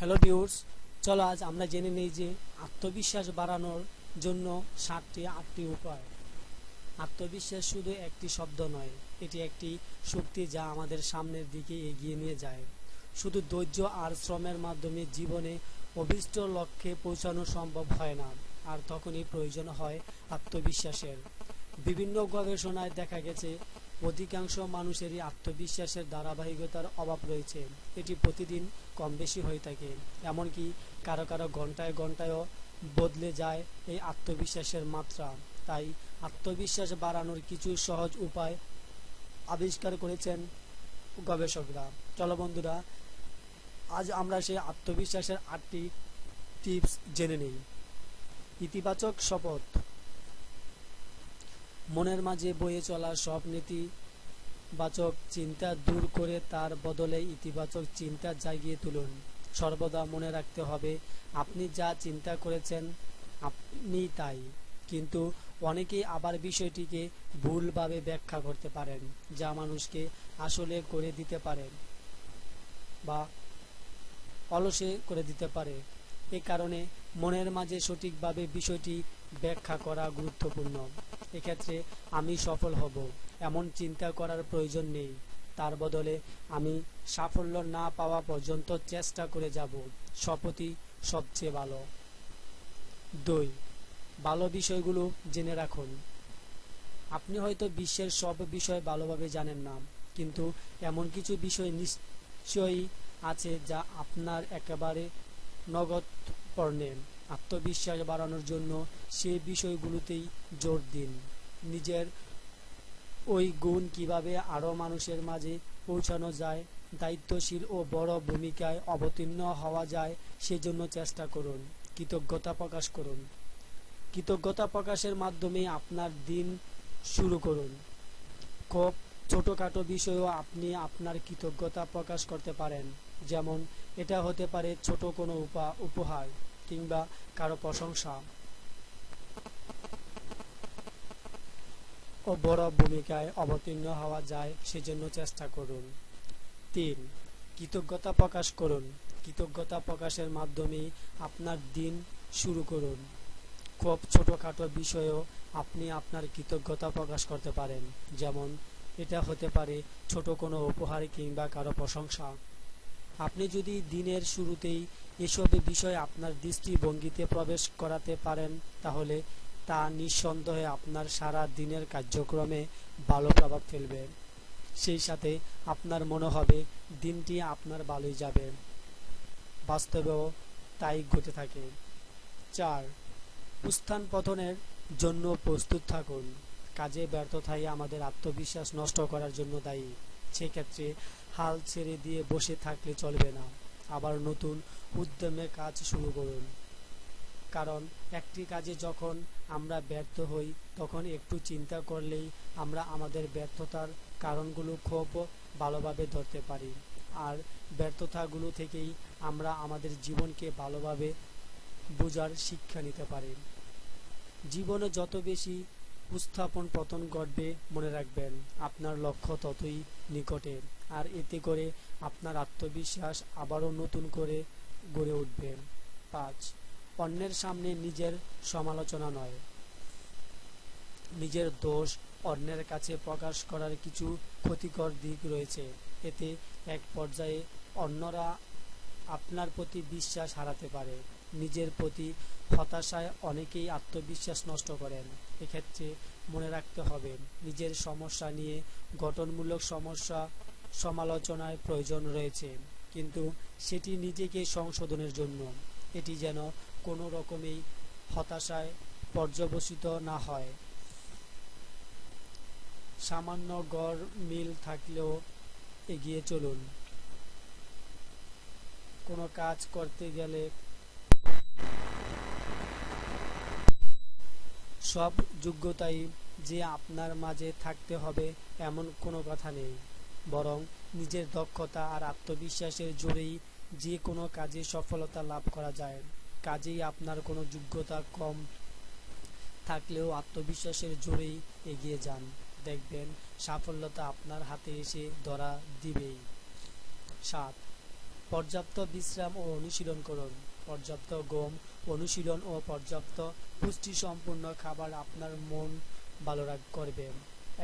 Hello viewers চলো আজ আমরা জেনে নেই যে আত্মবিশ্বাস বাড়ানোর জন্য সাতটি আটটি উপায়। আত্মবিশ্বাস শুধু একটি শব্দ নয়, এটি একটি শক্তি যা আমাদের সামনের দিকে এগিয়ে নিয়ে যায়। শুধু ধৈর্য আর শ্রমের মাধ্যমে জীবনে অভিষ্ট লক্ষ্যে পৌঁছানো সম্ভব হয় না, আর তখনই প্রয়োজন হয় আত্মবিশ্বাসের। বিভিন্ন গবেষণায় দেখা গেছে অধিকাংশ মানুষেরই আত্মবিশ্বাসের ধারাবাহিকতার অভাব রয়েছে। এটি প্রতিদিন কম বেশি হয়ে থাকে। এমনকি কারও কারও ঘন্টায় ঘন্টায়ও বদলে যায় এই আত্মবিশ্বাসের মাত্রা। তাই আত্মবিশ্বাস বাড়ানোর কিছু সহজ উপায় আবিষ্কার করেছেন গবেষকরা। চলো বন্ধুরা, আজ আমরা সেই আত্মবিশ্বাসের আটটি টিপস জেনে নিই। ইতিবাচক শপথ। মনের মাঝে বয়ে চলা সব নেতিবাচক চিন্তা দূর করে তার বদলে ইতিবাচক চিন্তা জাগিয়ে তুলুন। সর্বদা মনে রাখতে হবে, আপনি যা চিন্তা করেছেন আপনি তাই। কিন্তু অনেকেই আবার বিষয়টিকে ভুলভাবে ব্যাখ্যা করতে পারেন, যা মানুষকে আসলে করে দিতে পারে বা অলসে করে দিতে পারে। এ কারণে মনের মাঝে সঠিকভাবে বিষয়টি ব্যাখ্যা করা গুরুত্বপূর্ণ। এক্ষেত্রে আমি সফল হব। এমন চিন্তা করার প্রয়োজন নেই। তার বদলে আমি সাফল্য না পাওয়া পর্যন্ত চেষ্টা করে যাব। শপথই সবচেয়ে ভালো। দুই, ভালো বিষয়গুলো জেনে রাখুন। আপনি হয়তো বিশ্বের সব বিষয় ভালোভাবে জানেন না, কিন্তু এমন কিছু বিষয় নিশ্চয়ই আছে যা আপনার একেবারে নগদ পণ্যে আত্মবিশ্বাস বাড়ানোর জন্য সেই বিষয়গুলোতেই জোর দিন। নিজের ওই গুণ কীভাবে আরও মানুষের মাঝে পৌঁছানো যায়, দায়িত্বশীল ও বড় ভূমিকায় অবতীর্ণ হওয়া যায়, সেজন্য চেষ্টা করুন। কৃতজ্ঞতা প্রকাশ করুন। কৃতজ্ঞতা প্রকাশের মাধ্যমে আপনার দিন শুরু করুন। খুব ছোটোখাটো বিষয়েও আপনি আপনার কৃতজ্ঞতা প্রকাশ করতে পারেন। যেমন, এটা হতে পারে ছোট কোনো উপা উপহার। কিংবা কারও প্রশংসা। ও বড় ভূমিকায় অবতীর্ণ হওয়া যায় সেজন্য চেষ্টা করুন। তিন, কৃতজ্ঞতা প্রকাশ করুন। কৃতজ্ঞতা প্রকাশের মাধ্যমে আপনার দিন শুরু করুন। খুব ছোটোখাটো বিষয়েও আপনি আপনার কৃতজ্ঞতা প্রকাশ করতে পারেন। যেমন, এটা হতে পারে ছোট কোনো উপহার কিংবা কারও প্রশংসা। আপনি যদি দিনের শুরুতেই এসব বিষয় আপনার দৃষ্টিভঙ্গিতে প্রবেশ করাতে পারেন, তাহলে তা নিঃসন্দেহে আপনার সারা দিনের কার্যক্রমে ভালো প্রভাব ফেলবে। সেই সাথে আপনার মনে হবে দিনটি আপনার ভালোই যাবে। বাস্তবেও তাই ঘটে থাকে। চার, উত্থান পতনের জন্য প্রস্তুত থাকুন। কাজে ব্যর্থতাই আমাদের আত্মবিশ্বাস নষ্ট করার জন্য দায়ী। সেক্ষেত্রে হাল ছেড়ে দিয়ে বসে থাকলে চলবে না। আবার নতুন উদ্যমে কাজ শুরু করুন। কারণ একটি কাজে যখন আমরা ব্যর্থ হই, তখন একটু চিন্তা করলেই আমরা আমাদের ব্যর্থতার কারণগুলো খুব ভালোভাবে ধরতে পারি। আর ব্যর্থতাগুলো থেকেই আমরা আমাদের জীবনকে ভালোভাবে বোঝার শিক্ষা নিতে পারি। জীবনে যত বেশি উত্থাপন পতন ঘটবে, মনে রাখবেন, আপনার লক্ষ্য ততই নিকটে। আর এতে করে আপনার আত্মবিশ্বাস আবারও নতুন করে গড়ে উঠবে। পাঁচ, অন্যের সামনে নিজের সমালোচনা নয়। নিজের দোষ অন্যের কাছে প্রকাশ করার কিছু ক্ষতিকর দিক রয়েছে। এতে এক পর্যায়ে অন্যরা আপনার প্রতি বিশ্বাস হারাতে পারে। নিজের প্রতি হতাশায় অনেকেই আত্মবিশ্বাস নষ্ট করেন। এক্ষেত্রে মনে রাখতে হবে, নিজের সমস্যা নিয়ে গঠনমূলক সমস্যা সমালোচনায় প্রয়োজন রয়েছে, কিন্তু সেটি নিজেকে সংশোধনের জন্য। এটি যেন কোনো রকমেই হতাশায় পর্যবসিত না হয়। সামান্য গড় মিল থাকলেও এগিয়ে চলুন। কোনো কাজ করতে গেলে সব যোগ্যতাই যে আপনার মাঝে থাকতে হবে এমন কোনো কথা নেই। বরং নিজের দক্ষতা আর আত্মবিশ্বাসের জোরেই যে কোনো কাজে সফলতা লাভ করা যায়। কাজেই আপনার কোনো যোগ্যতা কম থাকলেও আত্মবিশ্বাসের জোরেই এগিয়ে যান। দেখবেন সাফল্যতা আপনার হাতে এসে ধরা দিবেই। সাত। পর্যাপ্ত বিশ্রাম ও অনুশীলন করুন। পর্যাপ্ত গম, অনুশীলন ও পর্যাপ্ত পুষ্টি সম্পূর্ণ খাবার আপনার মন ভালো করবে।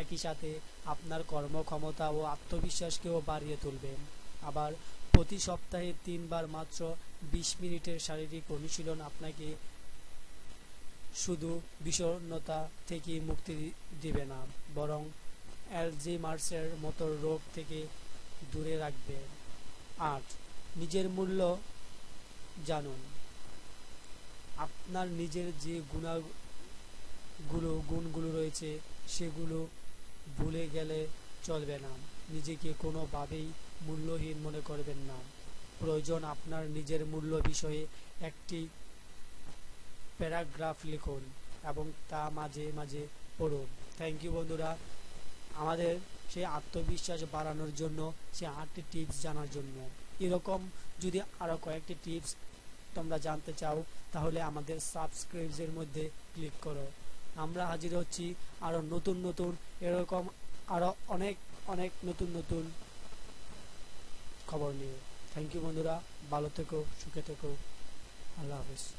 একই সাথে আপনার কর্মক্ষমতা ও আত্মবিশ্বাসকেও বাড়িয়ে তুলবে। আবার প্রতি সপ্তাহে তিনবার মাত্র বিশ মিনিটের শারীরিক অনুশীলন আপনাকে শুধু বিষণ্ণতা থেকে মুক্তি দিবে না, বরং অ্যালজিমার্সের মতো রোগ থেকে দূরে রাখবে। আট, নিজের মূল্য জানুন। আপনার নিজের যে গুণাগুলো, গুণগুলো রয়েছে, সেগুলো ভুলে গেলে চলবে না। নিজেকে কোনোভাবেই মূল্যহীন মনে করবেন না। প্রয়োজন আপনার নিজের মূল্য বিষয়ে একটি প্যারাগ্রাফ লিখুন এবং তা মাঝে মাঝে পড়ুন। থ্যাংক ইউ বন্ধুরা। আমাদের সেই আত্মবিশ্বাস বাড়ানোর জন্য সে আটটি টিপস জানার জন্য। এরকম যদি আরও কয়েকটি টিপস তোমরা জানতে চাও, তাহলে আমাদের সাবস্ক্রাইবসের মধ্যে ক্লিক করো। আমরা হাজির হচ্ছি আরও নতুন নতুন, এরকম আরও অনেক অনেক নতুন নতুন খবর নিয়ে। থ্যাংক ইউ বন্ধুরা, ভালো থেকো, সুখে থেকো। আল্লাহ হাফিজ।